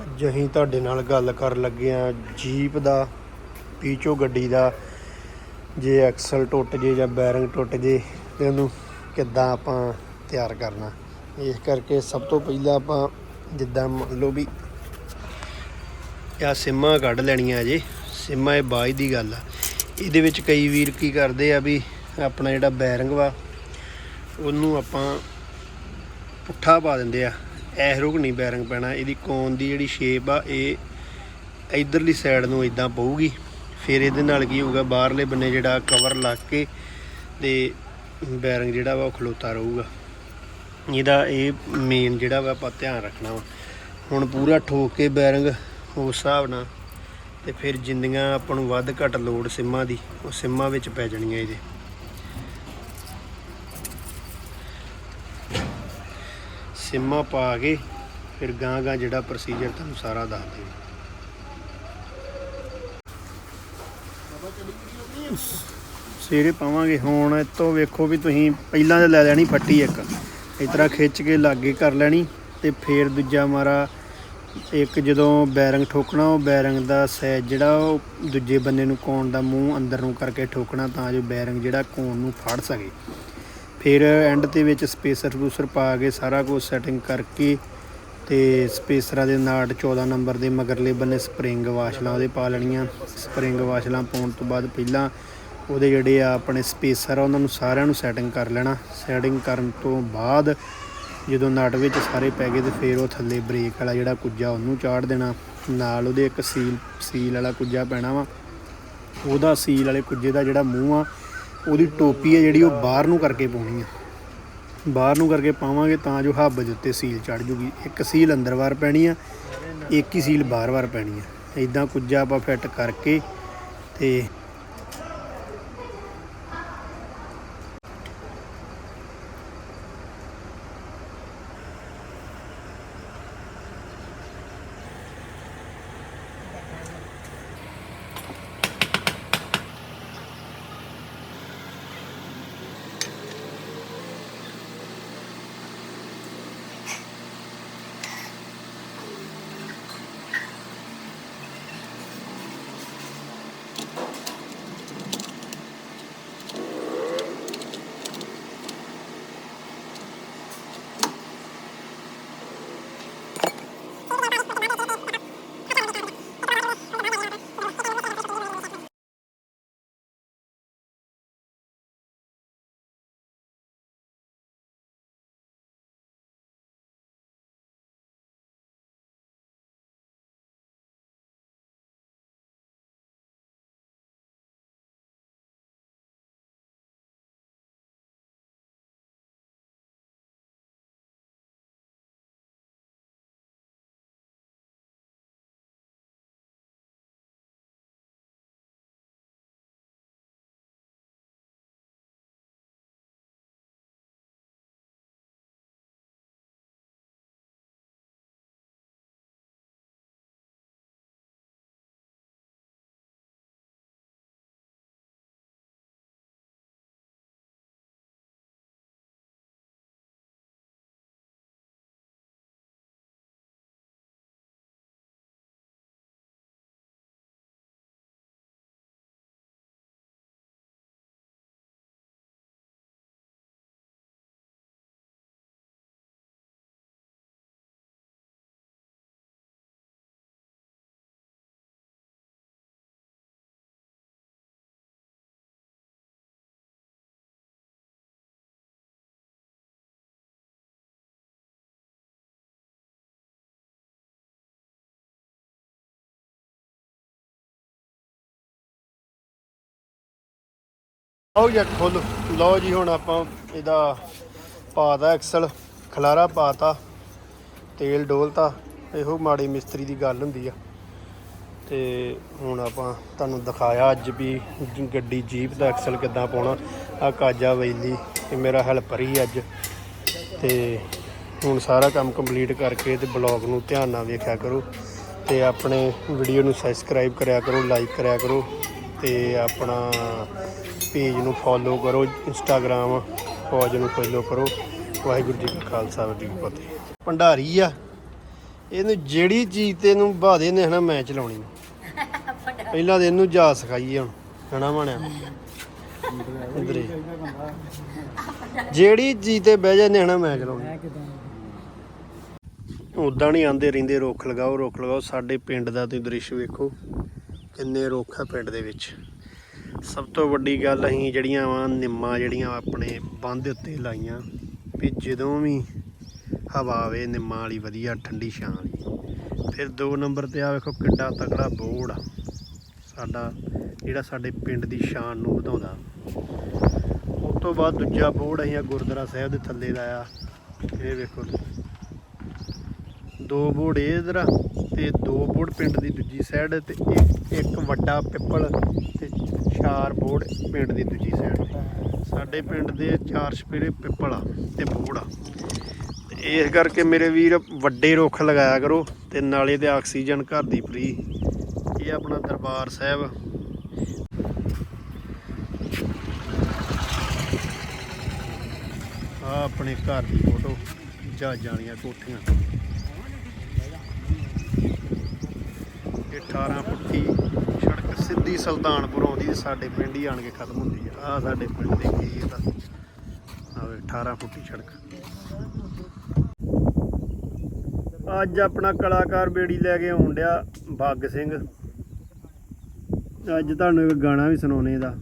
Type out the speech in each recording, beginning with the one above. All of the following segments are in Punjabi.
ਅੱਜ ਅਸੀਂ ਤੁਹਾਡੇ ਨਾਲ ਗੱਲ ਕਰਨ ਲੱਗੇ ਆ ਜੀਪ ਦਾ, ਪੀਚੋ ਗੱਡੀ ਦਾ, ਜੇ ਐਕਸਲ ਟੁੱਟ ਜੇ ਜਾਂ ਬੈਰਿੰਗ ਟੁੱਟ ਜੇ, ਤੇ ਉਹਨੂੰ ਕਿੱਦਾਂ ਆਪਾਂ ਤਿਆਰ ਕਰਨਾ? ਇਸ ਕਰਕੇ ਸਭ ਤੋਂ ਪਹਿਲਾਂ ਆਪਾਂ ਜਿੱਦਾਂ ਮੰਨ ਲਓ ਵੀ ਆ ਸਿਮਾਂ ਕੱਢ ਲੈਣੀਆਂ ਜੇ। ਸਿਮਾਂ ਇਹ ਬਾਜ਼ ਦੀ ਗੱਲ ਆ। ਇਹਦੇ ਵਿੱਚ ਕਈ ਵੀਰ ਕੀ ਕਰਦੇ ਆ ਵੀ ਆਪਣਾ ਜਿਹੜਾ ਬੈਰਿੰਗ ਵਾ, ਉਹਨੂੰ ਆਪਾਂ ਪੁੱਠਾ ਪਾ ਦਿੰਦੇ ਆ। ਐ ਰੁਕ ਨਹੀਂ ਬੈਰਿੰਗ ਪੈਣਾ, ਇਹਦੀ ਕੋਨ ਦੀ ਜਿਹੜੀ ਸ਼ੇਪ ਆ, ਇਹ ਇਧਰਲੀ ਸਾਈਡ ਨੂੰ ਇਦਾਂ ਪਊਗੀ। ਫਿਰ ਇਹਦੇ ਨਾਲ ਕੀ ਹੋਊਗਾ, ਬਾਹਰਲੇ ਬੰਨੇ ਜਿਹੜਾ ਕਵਰ ਲੱਗ ਕੇ ਤੇ ਬੈਰਿੰਗ ਜਿਹੜਾ ਵਾ ਉਹ ਖਲੋਤਾ ਰਹੂਗਾ। ਇਹਦਾ ਇਹ ਮੇਨ ਜਿਹੜਾ ਵਾ ਆਪਾਂ ਧਿਆਨ ਰੱਖਣਾ ਵਾ। ਹੁਣ ਪੂਰਾ ਠੋਕ ਕੇ ਬੈਰਿੰਗ ਉਸ ਹਿਸਾਬ ਨਾਲ ਤੇ ਫਿਰ ਜਿੰਨੀਆਂ ਆਪਾਂ ਨੂੰ ਵੱਧ ਘੱਟ ਲੋਡ ਸਿੰਮਾਂ ਦੀ, ਉਹ ਸਿੰਮਾਂ ਵਿੱਚ ਪੈ ਜਾਣੀਆਂ ਇਹਦੇ। ਸਿੰਮਾਂ ਪਾ ਕੇ ਫਿਰ ਗਾਂ ਗਾਂ ਜਿਹੜਾ ਪ੍ਰੋਸੀਜਰ ਤੁਹਾਨੂੰ ਸਾਰਾ ਦੱਸ ਦੇ ਸਵੇਰੇ ਪਾਵਾਂਗੇ। ਹੁਣ ਇਹ ਤੋਂ ਵੇਖੋ ਵੀ ਤੁਸੀਂ ਪਹਿਲਾਂ ਤਾਂ ਲੈ ਲੈਣੀ ਫੱਟੀ ਇੱਕ। ਇਸ ਤਰ੍ਹਾਂ ਖਿੱਚ ਕੇ ਲਾਗੇ ਕਰ ਲੈਣੀ ਤੇ ਫਿਰ ਦੂਜਾ ਮਾਰਾ ਇੱਕ ਜਦੋਂ ਬੈਰੰਗ ਠੋਕਣਾ, ਉਹ ਬੈਰੰਗ ਦਾ ਸੈਜ ਜਿਹੜਾ ਉਹ ਦੂਜੇ ਬੰਨੇ ਨੂੰ ਕੋਣ ਦਾ ਮੂੰਹ ਅੰਦਰ ਨੂੰ ਕਰਕੇ ਠੋਕਣਾ ਤਾਂ ਜੋ ਬੈਰੰਗ ਜਿਹੜਾ ਕੋਣ ਨੂੰ ਫੜ ਸਕੇ। ਫਿਰ ਐਂਡ ਤੇ ਵਿੱਚ ਸਪੇਸਰ ਸਪੂਸਰ ਪਾ ਕੇ ਸਾਰਾ ਕੁਝ ਸੈਟਿੰਗ ਕਰਕੇ ਤੇ ਸਪੇਸਰਾਂ ਦੇ ਨਾਟ 14 ਨੰਬਰ ਦੇ ਮਗਰਲੇ ਬੰਨੇ ਸਪਰਿੰਗ ਵਾਸ਼ਲਾਂ ਉਹਦੇ ਪਾ ਲੈਣੀਆਂ। ਸਪਰਿੰਗ ਵਾਸ਼ਲਾਂ ਪਾਉਣ ਤੋਂ ਬਾਅਦ ਪਹਿਲਾਂ ਉਹਦੇ ਜਿਹੜੇ ਆ ਆਪਣੇ ਸਪੇਸਰ ਆ, ਉਹਨਾਂ ਨੂੰ ਸਾਰਿਆਂ ਨੂੰ ਸੈਟਿੰਗ ਕਰ ਲੈਣਾ। ਸੈਟਿੰਗ ਕਰਨ ਤੋਂ ਬਾਅਦ ਜਦੋਂ ਨਟ ਵਿੱਚ ਸਾਰੇ ਪੈ ਗਏ ਤੇ ਫਿਰ ਉਹ ਥੱਲੇ ਬ੍ਰੇਕ ਵਾਲਾ ਜਿਹੜਾ ਕੁੱਜਾ ਉਹਨੂੰ ਚਾੜ ਦੇਣਾ। ਨਾਲ ਉਹਦੇ ਇੱਕ ਸੀਲ ਸੀਲ ਵਾਲਾ ਕੁੱਜਾ ਪੈਣਾ ਵਾ। ਉਹਦਾ ਸੀਲ ਵਾਲੇ ਕੁੱਜੇ ਦਾ ਜਿਹੜਾ ਮੂੰਹ ਆ ਉਹਦੀ ਟੋਪੀ ਹੈ ਜਿਹੜੀ ਉਹ ਬਾਹਰ ਨੂੰ ਕਰਕੇ ਪਾਉਣੀ ਆ। ਬਾਹਰ ਨੂੰ ਕਰਕੇ ਪਾਵਾਂਗੇ ਤਾਂ ਜੋ ਹੱਬ ਦੇ ਉੱਤੇ ਸੀਲ ਚੜ ਜੂਗੀ। ਇੱਕ ਸੀਲ ਅੰਦਰ ਵਾਰ ਪੈਣੀ ਆ, ਇੱਕ ਹੀ ਸੀਲ ਬਾਹਰ ਵਾਰ ਪੈਣੀ ਆ। ਇਦਾਂ ਕੁੱਜਾ ਆਪਾਂ ਫਿੱਟ ਕਰਕੇ ਤੇ ਆਓ ਜੀ ਖੋਲ। ਲਓ ਜੀ, ਹੁਣ ਆਪਾਂ ਇਹਦਾ ਪਾਤਾ ਐਕਸਲ ਖਲਾਰਾ ਪਾਤਾ ਤੇਲ ਡੋਲਤਾ। ਇਹੋ ਮਾੜੀ ਮਿਸਤਰੀ ਦੀ ਗੱਲ ਹੁੰਦੀ ਆ। ਤੇ ਹੁਣ ਆਪਾਂ ਤੁਹਾਨੂੰ ਦਿਖਾਇਆ ਅੱਜ ਵੀ ਗੱਡੀ ਜੀਪ ਦਾ ਐਕਸਲ ਕਿੱਦਾਂ ਪਾਉਣਾ। ਆ ਕਾਜਾ ਵੈਲੀ, ਇਹ ਮੇਰਾ ਹੈਲਪਰ ਹੀ ਅੱਜ। ਤੇ ਹੁਣ ਸਾਰਾ ਕੰਮ ਕੰਪਲੀਟ ਕਰਕੇ ਤੇ ਬਲੌਗ ਨੂੰ ਧਿਆਨ ਨਾਲ ਵੇਖਿਆ ਕਰੋ। ਤੇ ਆਪਣੇ ਵੀਡੀਓ ਨੂੰ ਸਬਸਕ੍ਰਾਈਬ ਕਰਿਆ ਕਰੋ ਲਾਈਕ ਕਰਿਆ ਕਰੋ। ਤੇ ਆਪਣਾ ਪੇਜ ਨੂੰ ਫੋਲੋ ਕਰੋ ਇੰਸਟਾਗ੍ਰam ਪੇਜ ਨੂੰ ਫੋਲੋ ਕਰੋ। ਵਾਹਿਗੁਰੂ ਜੀ ਕਾ ਖਾਲਸਾ, ਵਾਹਿਗੁਰੂ ਜੀ ਕੀ ਫਤਿਹ। ਭੰਡਾਰੀ ਆ। ਇਹਨੂੰ ਜਿਹੜੀ ਚੀਜ਼ ਤੇ ਇਹਨੂੰ ਬਾਦੇ ਨੇ ਹਨਾ ਮੈਂ ਚਲਾਉਣੀ। ਪਹਿਲਾਂ ਤੇ ਇਹਨੂੰ ਜਾ ਸਿਖਾਈਏ ਹੁਣ, ਹਨਾ ਬਣਿਆ ਇਧਰੇ ਜਿਹੜੀ ਚੀਜ਼ ਤੇ ਬਹਿ ਜਾਂਦੇ ਹਨਾ ਮੈਂ ਚਲਾਉਣੀ। ਉਦਾਂ ਨਹੀਂ ਆਂਦੇ ਰਹਿੰਦੇ, ਰੁੱਖ ਲਗਾਓ ਰੁੱਖ ਲਗਾਓ। ਸਾਡੇ ਪਿੰਡ ਦਾ ਤੁਸੀਂ ਦ੍ਰਿਸ਼ ਵੇਖੋ। ਕਿੰਨੇ ਰੁੱਖ ਆ ਪਿੰਡ ਦੇ ਵਿੱਚ? ਸਭ ਤੋਂ ਵੱਡੀ ਗੱਲ ਅਸੀਂ ਜਿਹੜੀਆਂ ਵਾ ਨਿੰਮਾਂ ਜਿਹੜੀਆਂ ਆਪਣੇ ਬੰਦ ਉੱਤੇ ਲਾਈਆਂ ਵੀ ਜਦੋਂ ਵੀ ਹਵਾ ਆਵੇ ਨਿੰਮਾਂ ਵਾਲੀ ਵਧੀਆ ਠੰਡੀ ਛਾਂ ਵਾਲੀ। ਫਿਰ ਦੋ ਨੰਬਰ ਤੇ ਆ ਵੇਖੋ ਕਿੱਡਾ ਤਕੜਾ ਬੋਰਡ ਆ। ਸਾਡਾ ਜਿਹੜਾ ਸਾਡੇ ਪਿੰਡ ਦੀ ਸ਼ਾਨ ਨੂੰ ਵਧਾਉਂਦਾ। ਉਸ ਤੋਂ ਬਾਅਦ ਦੂਜਾ ਬੋਰਡ ਅਸੀਂ ਆ ਗੁਰਦੁਆਰਾ ਸਾਹਿਬ ਦੇ ਥੱਲੇ ਲਾਇਆ। ਇਹ ਵੇਖੋ ਤੁਸੀਂ। ਦੋ ਬੋਰਡ ਇਹ ਇਧਰ ਤੇ ਦੋ ਬੋੜ ਪਿੰਡ ਦੀ ਦੂਜੀ ਸਾਈਡ ਤੇ ਇੱਕ ਇੱਕ ਵੱਡਾ ਪਿੱਪਲ ਤੇ ਚਾਰ ਬੋੜ ਪਿੰਡ ਦੀ ਦੂਜੀ ਸਾਈਡ ਸਾਡੇ ਪਿੰਡ ਦੇ ਚਾਰ ਛਪੇਰੇ ਪਿੱਪਲ ਆ ਤੇ ਬੋੜ ਆ। ਇਸ ਕਰਕੇ ਮੇਰੇ ਵੀਰ ਵੱਡੇ ਰੁੱਖ ਲਗਾਇਆ ਕਰੋ ਤੇ ਨਾਲੇ ਤੇ ਆਕਸੀਜਨ ਘਰ ਦੀ ਫ੍ਰੀ ਇਹ ਆਪਣਾ ਦਰਬਾਰ ਸਾਹਿਬ। ਆ ਆਪਣੇ ਘਰ ਦੀ ਫੋਟੋ ਜਹਾਜ਼ਾਂ ਵਾਲੀਆਂ ਕੋਠੀਆਂ ਇਹ 18 ਫੁੱਟੀ ਸੜਕ ਸਿੱਧੀ ਸੁਲਤਾਨਪੁਰ ਆਉਂਦੀ ਤੇ ਸਾਡੇ ਪਿੰਡ ਹੀ ਆਣ ਕੇ ਖਤਮ ਹੁੰਦੀ ਆ। ਆ ਸਾਡੇ ਪਿੰਡ ਦੇ ਖੇਤ ਆ ਆਵੇ 18 ਫੁੱਟੀ ਸੜਕ। ਅੱਜ ਆਪਣਾ ਕਲਾਕਾਰ ਬੇੜੀ ਲੈ ਕੇ ਆਉਣ ਡਿਆ ਬੱਗ ਸਿੰਘ। ਅੱਜ ਤੁਹਾਨੂੰ ਇੱਕ ਗਾਣਾ ਵੀ ਸੁਣਾਉਣੇ ਦਾ।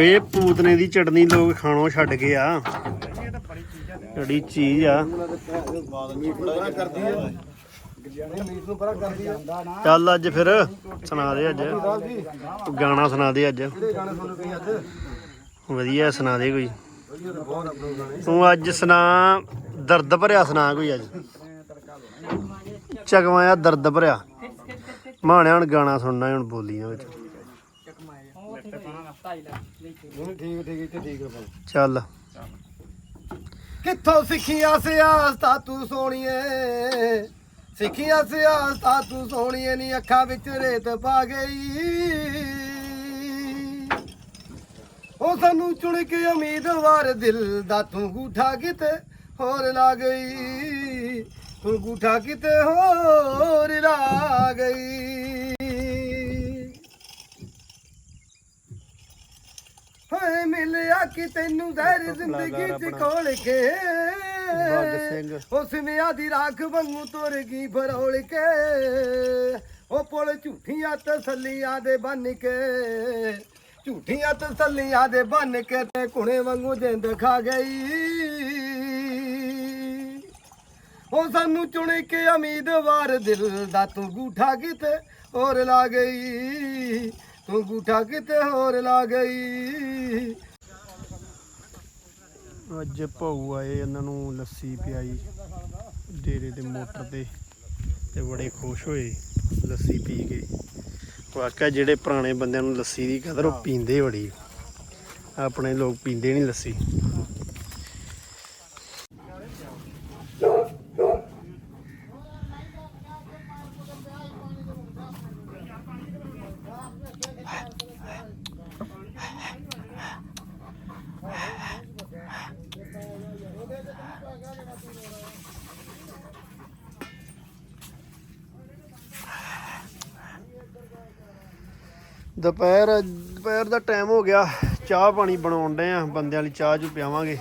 ਇਹ ਪੂਤਨੇ ਦੀ ਚਟਨੀ ਲੋਕ ਖਾਣੋਂ ਛੱਡ ਗਏ ਆ। ਜਿਹੜੀ ਚੀਜ਼ ਆ। ਚੱਲ ਅੱਜ ਫਿਰ ਸੁਣਾ ਦੇ ਅੱਜ। ਗਾਣਾ ਸੁਣਾ ਦੇ ਅੱਜ। ਵਧੀਆ ਸੁਣਾ ਦੇ ਕੋਈ। ਤੂੰ ਅੱਜ ਸੁਣਾ, ਦਰਦ ਭਰਿਆ ਸੁਣਾ ਕੋਈ ਅੱਜ। ਚਗਵਾਇਆ ਦਰਦ ਭਰਿਆ। ਮਾਣਿਆ ਹੁਣ ਗਾਣਾ ਸੁਣਨਾ, ਹੁਣ ਬੋਲੀਆਂ ਨਾ ਵਿੱਚ। ਠੀਕ ਠੀਕ ਇੱਥੇ ਠੀਕ ਹੈ ਚੱਲ। ਕਿੱਥੋਂ ਸਿੱਖੀ ਸਿਆਸਤਾਂ ਤੂੰ ਸੋਣੀਏ ਸਿੱਖੀਆਂ ਸਿਆਸਤਾਂ ਤੂੰ ਸੋਣੀਏ ਨੀ ਅੱਖਾਂ ਵਿੱਚ ਰੇਤ ਪਾ ਗਈ। ਉਹ ਸਾਨੂੰ ਚੁਣ ਕੇ ਉਮੀਦਵਾਰ ਦਿਲ ਦਾ ਤੂੰ ਗੂਠਾ ਕਿਤੇ ਹੋਰ ਲਾ ਗਈ। ਤੂੰ ਗੂਠਾ ਕਿਤੇ ਹੋਰ ਲਾ ਗਈ। ਹੋਏ ਮਿਲਿਆ ਕਿ ਤੈਨੂੰ ਜ਼ਹਿਰ ਜ਼ਿੰਦਗੀ ਚ ਖੋਲ ਕੇ। ਸਿੰਘ। ਉਸ ਨੇ ਆਦੀ ਰਾਖ ਵਾਂਗੂ ਤੁਰ ਗਈ ਫਰੋਲ ਕੇ। ਉਹ ਪੁਲ ਝੂਠੀਆਂ ਤਸੱਲੀਆਂ ਦੇ ਬਨ ਕੇ। ਝੂਠੀਆਂ ਤਸੱਲੀਆਂ ਦੇ ਬਨ ਕੇ ਤੇ ਕੁਣੇ ਵਾਂਗੂ ਜਿੰਦ ਖਾ ਗਈ। ਉਹ ਸਾਨੂੰ ਚੁਣ ਕੇ ਉਮੀਦਵਾਰ ਦਿਲ ਦਾ ਤੂੰ ਗੂਠਾ ਕਿਤੇ ਹੋਰ ਲਾ ਗਈ। ਤੂੰ ਗੂਠਾ ਕਿਤੇ ਹੋਰ ਲਾ ਗਈ। ਅੱਜ ਭਾਊ ਆਏ, ਇਹਨਾਂ ਨੂੰ ਲੱਸੀ ਪਿਆਈ, ਡੇਰੇ ਦੇ ਮੋਟਰ ਤੇ ਤੇ ਬੜੇ ਖੁਸ਼ ਹੋਏ, ਲੱਸੀ ਪੀ ਕੇ। ਵਾਕਿਆ ਜਿਹੜੇ ਪੁਰਾਣੇ ਬੰਦਿਆਂ ਨੂੰ ਲੱਸੀ ਦੀ ਕਦਰ, ਉਹ ਪੀਂਦੇ ਬੜੀ ਆਪਣੇ ਲੋਕ ਪੀਂਦੇ ਨਹੀਂ ਲੱਸੀ। ਦੁਪਹਿਰ ਦੁਪਹਿਰ ਦਾ ਟਾਈਮ ਹੋ ਗਿਆ। ਚਾਹ ਪਾਣੀ ਬਣਾਉਣ ਡਏ ਆ। ਬੰਦਿਆਂ ਲਈ ਚਾਹ ਜੂ ਪਿਆਵਾਂਗੇ।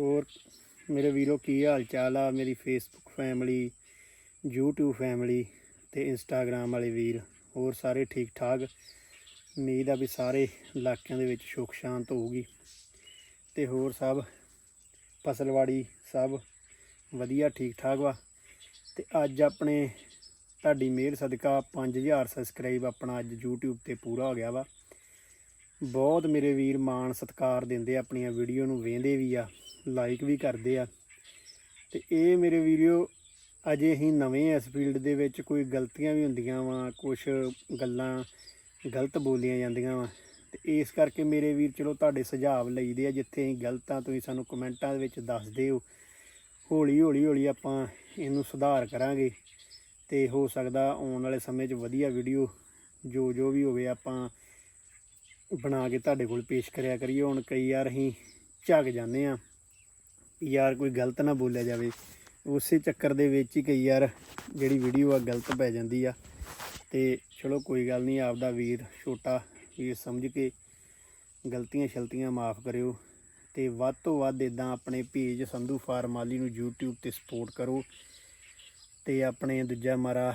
ਹੋਰ ਮੇਰੇ ਵੀਰੋ ਕੀ ਹਾਲ ਚਾਲ ਆ? ਮੇਰੀ ਫੇਸਬੁੱਕ ਫੈਮਿਲੀ YouTube ਫੈਮਿਲੀ ਤੇ ਇੰਸਟਾਗ੍ਰam ਵਾਲੇ ਵੀਰ, ਹੋਰ ਸਾਰੇ ਠੀਕ ਠਾਕ ਉਮੀਦ ਆ ਵੀ ਸਾਰੇ ਇਲਾਕਿਆਂ ਦੇ ਵਿੱਚ ਸੁੱਖ ਸ਼ਾਂਤ ਹੋਊਗੀ। ਤੇ ਹੋਰ ਸਭ, ਫਸਲਵਾੜੀ ਸਭ ਵਧੀਆ ਠੀਕ ਠਾਕ ਵਾ? ਤੇ ਅੱਜ ਆਪਣੇ, ਤੁਹਾਡੀ ਮਿਹਰ ਸਦਕਾ 5000 ਸਬਸਕ੍ਰਾਈਬ ਆਪਣਾ ਅੱਜ YouTube ਤੇ ਪੂਰਾ ਹੋ ਗਿਆ ਵਾ। ਬਹੁਤ ਮੇਰੇ ਵੀਰ ਮਾਣ ਸਤਿਕਾਰ ਦਿੰਦੇ ਆਪਣੀਆਂ ਵੀਡੀਓ ਨੂੰ ਵੇਖਦੇ ਵੀ ਆ। ਲਾਈਕ ਵੀ ਕਰਦੇ ਆ। ਤੇ ਇਹ ਮੇਰੇ ਵੀਡੀਓ ਅਜੇ ਅਸੀਂ ਨਵੇਂ ਇਸ ਫੀਲਡ ਦੇ ਵਿੱਚ, ਕੋਈ ਗਲਤੀਆਂ ਵੀ ਹੁੰਦੀਆਂ ਵਾ ਕੁਝ ਗੱਲਾਂ ਗਲਤ ਬੋਲੀਆਂ ਜਾਂਦੀਆਂ ਵਾ। ਤੇ ਇਸ ਕਰਕੇ ਮੇਰੇ ਵੀਰ ਚਲੋ ਤੁਹਾਡੇ ਸੁਝਾਅ ਲਈਦੇ ਆ, ਜਿੱਥੇ ਅਸੀਂ ਗਲਤ ਆ ਤੁਸੀਂ ਸਾਨੂੰ ਕਮੈਂਟਾਂ ਦੇ ਵਿੱਚ ਦੱਸ ਦਿਓ। ਹੌਲੀ ਹੌਲੀ ਹੌਲੀ ਆਪਾਂ ਇਹਨੂੰ ਸੁਧਾਰ ਕਰਾਂਗੇ। ਤੇ ਹੋ ਸਕਦਾ ਆਉਣ ਵਾਲੇ ਸਮੇਂ 'ਚ ਵਧੀਆ ਵੀਡੀਓ ਜੋ ਜੋ ਵੀ ਹੋਵੇ ਆਪਾਂ ਬਣਾ ਕੇ ਤੁਹਾਡੇ ਕੋਲ ਪੇਸ਼ ਕਰਿਆ ਕਰੀਏ। ਹੁਣ ਕਈ ਯਾਰ ਅਸੀਂ ਝੱਗ ਜਾਂਦੇ ਆ। ਯਾਰ ਕੋਈ ਗਲਤ ਨਾ ਬੋਲਿਆ ਜਾਵੇ। ਉਸੇ ਚੱਕਰ ਦੇ ਵਿੱਚ ਹੀ ਕਈ ਯਾਰ ਜਿਹੜੀ ਵੀਡੀਓ ਆ ਗਲਤ ਪੈ ਜਾਂਦੀ ਆ। ਤੇ ਚਲੋ ਕੋਈ ਗੱਲ ਨਹੀਂ ਆਪਦਾ ਵੀਰ, ਛੋਟਾ ਵੀਰ ਸਮਝ ਕੇ ਗਲਤੀਆਂ ਸ਼ਲਤੀਆਂ ਮਾਫ ਕਰਿਓ। ਤੇ ਵੱਧ ਤੋਂ ਵੱਧ ਇਦਾਂ ਆਪਣੇ ਪੇਜ ਸੰਧੂ ਫਾਰਮਾਲੀ ਨੂੰ YouTube ਤੇ ਸਪੋਰਟ ਕਰੋ। ਤੇ ਆਪਣੇ ਦੂਜਾ ਮਾਰਾ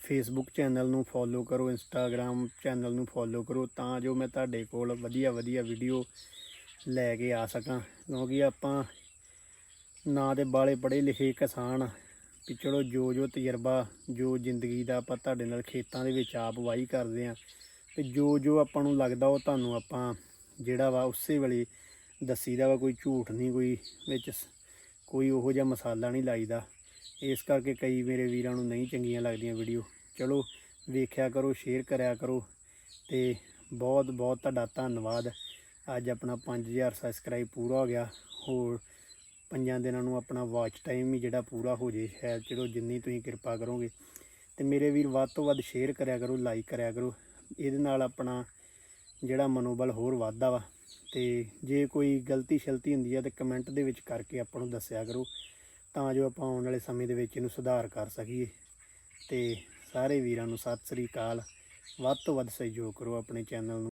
ਫੇਸਬੁੱਕ ਚੈਨਲ ਨੂੰ ਫੋਲੋ ਕਰੋ ਇੰਸਟਾਗ੍ਰam ਚੈਨਲ ਨੂੰ ਫੋਲੋ ਕਰੋ, ਤਾਂ ਜੋ ਮੈਂ ਤੁਹਾਡੇ ਕੋਲ ਵਧੀਆ ਵਧੀਆ ਵੀਡੀਓ ਲੈ ਕੇ ਆ ਸਕਾਂ। ਕਿਉਂਕਿ ਆਪਾਂ ਨਾ ਦੇ ਬਾਲੇ ਪੜ੍ਹੇ ਲਿਖੇ ਕਿਸਾਨ ਆ ਵੀ ਚਲੋ ਜੋ ਜੋ ਤਜਰਬਾ, ਜੋ ਜ਼ਿੰਦਗੀ ਦਾ ਆਪਾਂ ਤੁਹਾਡੇ ਨਾਲ ਖੇਤਾਂ ਦੇ ਵਿੱਚ ਆਪ ਵਾਹੀ ਕਰਦੇ ਆ ਤੇ ਜੋ ਜੋ ਆਪਾਂ ਨੂੰ ਲੱਗਦਾ ਉਹ ਤੁਹਾਨੂੰ ਆਪਾਂ ਜਿਹੜਾ ਵਾ ਉਸੇ ਵੇਲੇ ਦੱਸੀਦਾ ਵਾ, ਕੋਈ ਝੂਠ ਨਹੀਂ, ਕੋਈ ਵਿੱਚ ਕੋਈ ਉਹੋ ਜਿਹਾ ਮਸਾਲਾ ਨਹੀਂ ਲਾਈਦਾ। ਇਸ ਕਰਕੇ ਕਈ ਮੇਰੇ ਵੀਰਾਂ ਨੂੰ ਨਹੀਂ ਚੰਗੀਆਂ ਲੱਗਦੀਆਂ ਵੀਡੀਓ ਚਲੋ ਵੇਖਿਆ ਕਰੋ ਸ਼ੇਅਰ ਕਰਿਆ ਕਰੋ ਤੇ ਬਹੁਤ ਬਹੁਤ ਤੁਹਾਡਾ ਧੰਨਵਾਦ। ਅੱਜ ਆਪਣਾ 5000 ਸਬਸਕ੍ਰਾਈਬ ਪੂਰਾ ਹੋ ਗਿਆ। ਹੋਰ ਪੰਜਾਂ ਦਿਨਾਂ ਨੂੰ ਆਪਣਾ ਵਾਚ ਟਾਈਮ ਵੀ ਜਿਹੜਾ ਪੂਰਾ ਹੋ ਜੇ ਸ਼ਾਇਦ ਚਲੋ ਜਿੰਨੀ ਤੁਸੀਂ ਕਿਰਪਾ ਕਰੋਗੇ। ਤੇ ਮੇਰੇ ਵੀਰ ਵੱਧ ਤੋਂ ਵੱਧ ਸ਼ੇਅਰ ਕਰਿਆ ਕਰੋ ਲਾਈਕ ਕਰਿਆ ਕਰੋ। ਇਹਦੇ ਨਾਲ ਆਪਣਾ ਜਿਹੜਾ ਮਨੋਬਲ ਹੋਰ ਵੱਧਦਾ ਵਾ। ਤੇ ਜੇ ਕੋਈ ਗਲਤੀ ਸ਼ਲਤੀ ਹੁੰਦੀ ਆ ਤੇ ਕਮੈਂਟ ਦੇ ਵਿੱਚ ਕਰਕੇ ਆਪਾਂ ਨੂੰ ਦੱਸਿਆ ਕਰੋ। ਤਾਂ ਜੋ ਆਪਾਂ ਆਉਣ ਵਾਲੇ ਸਮੇਂ ਦੇ ਵਿੱਚ ਇਹਨੂੰ ਸੁਧਾਰ ਕਰ ਸਕੀਏ। ਤੇ ਸਾਰੇ ਵੀਰਾਂ ਨੂੰ ਸਤਿ ਸ੍ਰੀ ਅਕਾਲ। ਵੱਧ ਤੋਂ ਵੱਧ ਸਹਿਯੋਗ ਕਰੋ ਆਪਣੇ ਚੈਨਲ ਨੂੰ।